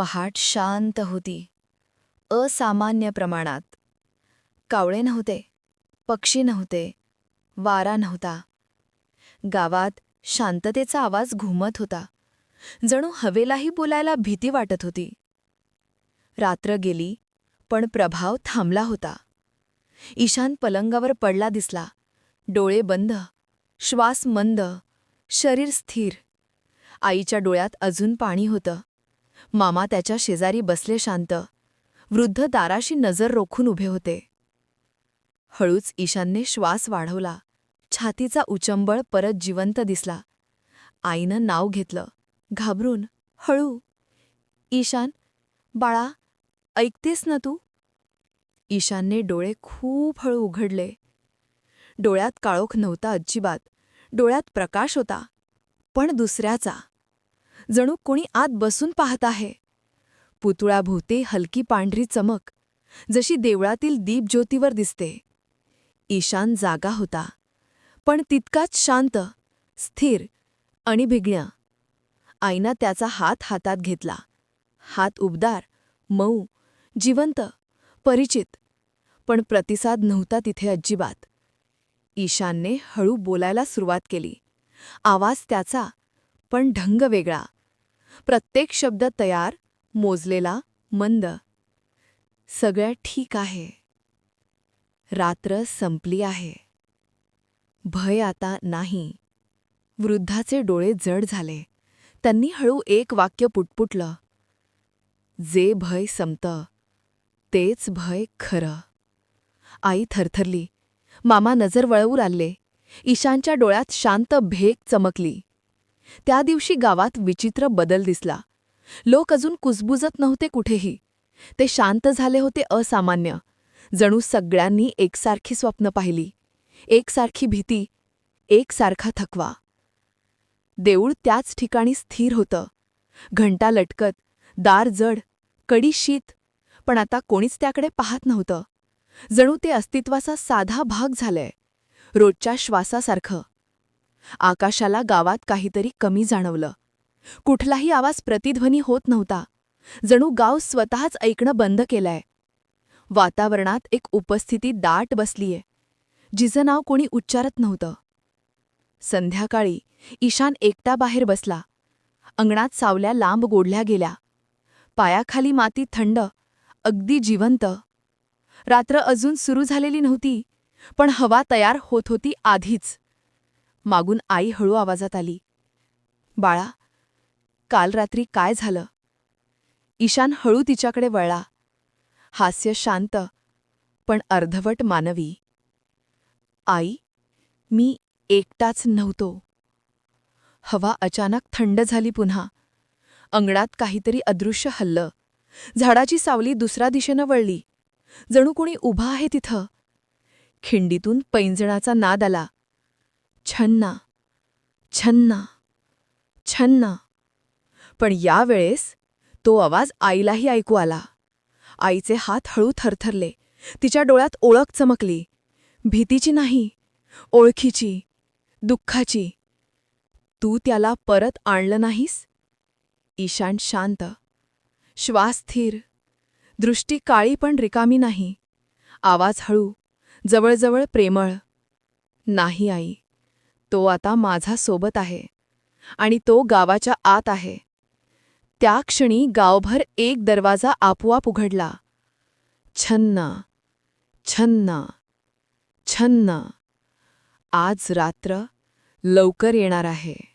पहाट शांत होती. असामान्य प्रमाणात. कावळे नव्हते पक्षी नव्हते वारा नव्हता. गावात शांततेचा आवाज घुमत होता. जणू हवेलाही बोलायला भीती वाटत होती. रात्र गेली पण प्रभाव थांबला होता. ईशान पलंगावर पडला दिसला. डोळे बंद श्वास मंद शरीर स्थिर. आईच्या डोळ्यात अजून पाणी होतं. मामा त्याच्या शेजारी बसले शांत. वृद्ध दाराशी नजर रोखून उभे होते. हळूच ईशानने श्वास वाढवला. छातीचा उचंबळ परत जिवंत दिसला. आईनं नाव घेतलं. घाबरून हळू. ईशान बाळा ऐकतेस ना तू? ईशानने डोळे खूप हळू उघडले. डोळ्यात काळोख नव्हता अजिबात. डोळ्यात प्रकाश होता. पण दुसऱ्याचा. जणू कोणी आत बसून पाहत आहे. पुतुळाभोवते हलकी पांढरी चमक जशी देवळातील दीपज्योतीवर दिसते. ईशान जागा होता पण तितकाच शांत स्थिर आणि भिगण्या आईना त्याचा हात हातात घेतला. हात उबदार मऊ जिवंत परिचित पण प्रतिसाद नव्हता तिथे अजिबात. ईशानने हळू बोलायला सुरुवात केली. आवाज त्याचा पण ढंग वेगळा. प्रत्येक शब्द तयार मोजलेला मंद. सगळं ठीक आहे. रात्र संपली आहे. भय आता नाही. वृद्धाचे डोळे जड झाले. त्यांनी हळू एक वाक्य पुटपुटलं. जे भय संपतं तेच भय खरं. आई थरथरली. मामा नजर वळवू आले ईशानच्या डोळ्यात शांत भेक चमकली. त्या दिवशी गावात विचित्र बदल दिसला. लोक अजून कुजबुजत नव्हते कुठेही. ते शांत झाले होते असामान्य. जणू सगळ्यांनी एकसारखी स्वप्न पाहिली. एकसारखी भीती एकसारखा थकवा. देऊळ त्याच ठिकाणी स्थिर होतं. घंटा लटकत दार जड कडी शीत. पण आता कोणीच त्याकडे पाहत नव्हतं. जणू ते अस्तित्वाचा साधा भाग झालंय. रोजच्या श्वासासारखं. आकाशाला गावात काहीतरी कमी जाणवलं. कुठलाही आवाज प्रतिध्वनी होत नव्हता. जणू गाव स्वतःच ऐकणं बंद केलंय. वातावरणात एक उपस्थिती दाट बसलीये. जिचं नाव कोणी उच्चारत नव्हतं. संध्याकाळी ईशान एकटा बाहेर बसला. अंगणात सावल्या लांब गोडल्या गेल्या. पायाखाली माती थंड अगदी जिवंत. रात्र अजून सुरू झालेली नव्हती पण हवा तयार होत होती आधीच. मागून आई हळू आवाजात आली. बाळा काल रात्री काय झालं? ईशान हळू तिच्याकडे वळला. हास्य शांत पण अर्धवट मानवी. आई मी एकटाच नव्हतो. हवा अचानक थंड झाली पुन्हा. अंगणात काहीतरी अदृश्य हल्लं. झाडाची सावली दुसऱ्या दिशेनं वळली. जणू कोणी उभा आहे तिथं. खिंडीतून पैंजणाचा नाद आला. छन्ना छन्ना छन्ना. पण यावेळेस तो आवाज आईलाही ऐकू आला. आईचे हात हळू थरथरले. तिच्या डोळ्यात ओळख चमकली. भीतीची नाही ओळखीची दुःखाची. तू त्याला परत आणलं नाहीस? ईशान शांत. श्वास स्थिर. दृष्टी काळी पण रिकामी नाही. आवाज हळू जवळजवळ प्रेमळ. नाही आई. तो आता माझा सोबत आहे आणि तो गावाच्या आत आहे. त्या क्षणी गावभर एक दरवाजा आपोआप उघडला. छन्न छन्न छन्न. आज रात्र लवकर येणार आहे.